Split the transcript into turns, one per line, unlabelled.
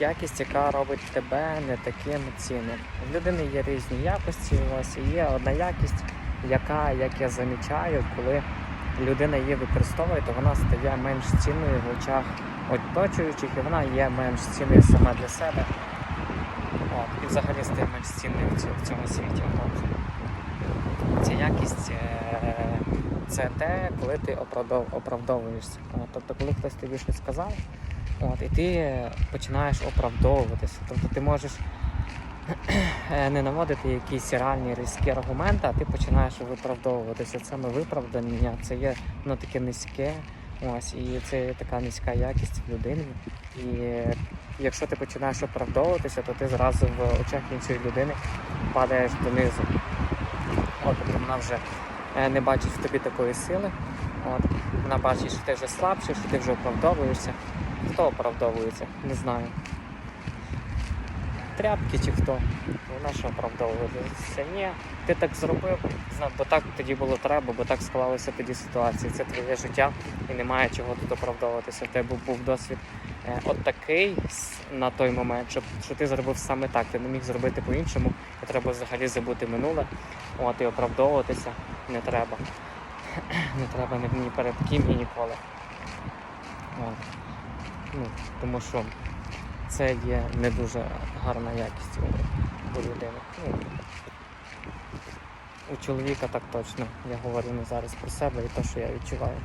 якість, яка робить тебе не таким цінним. В людини є різні якості, ось і є одна якість, яка, як я замічаю, коли людина її використовує, то вона стає менш цінною в очах оточуючих, і вона є менш цінною сама для себе. От, і взагалі стає менш цінною в цьому, світі. Ця якість е, це те, коли ти оправдовуєшся. Тобто, коли хтось тобі щось сказав, от, і ти починаєш оправдовуватися. Тобто ти можеш е, не наводити якісь реальні різкі аргументи, а ти починаєш виправдовуватися. Саме виправдання це є ну, таке низьке. Ось, і це є така низька якість в людини. І якщо ти починаєш оправдовуватися, то ти зразу в очах іншої людини падаєш донизу. От, вона вже е, не бачить в тобі такої сили. От, вона бачить, що ти вже слабший, що ти вже оправдовуєшся. Хто оправдовується? Не знаю. Тряпки чи хто? Вона що оправдовується? Ні, ти так зробив, бо так тоді було треба, бо так склалися тоді ситуації. Це твоє життя і немає чого тут оправдовуватися. Тебе був, досвід е, от такий на той момент, що, що ти зробив саме так, ти не міг зробити по-іншому, і треба взагалі забути минуле. От і оправдовуватися не треба. Не треба ні перед ким і ніколи. От. Ну, тому що це є не дуже гарна якість у, у людини. Ну, у чоловіка так точно. Я говорю не зараз про себе і те, що я відчуваю.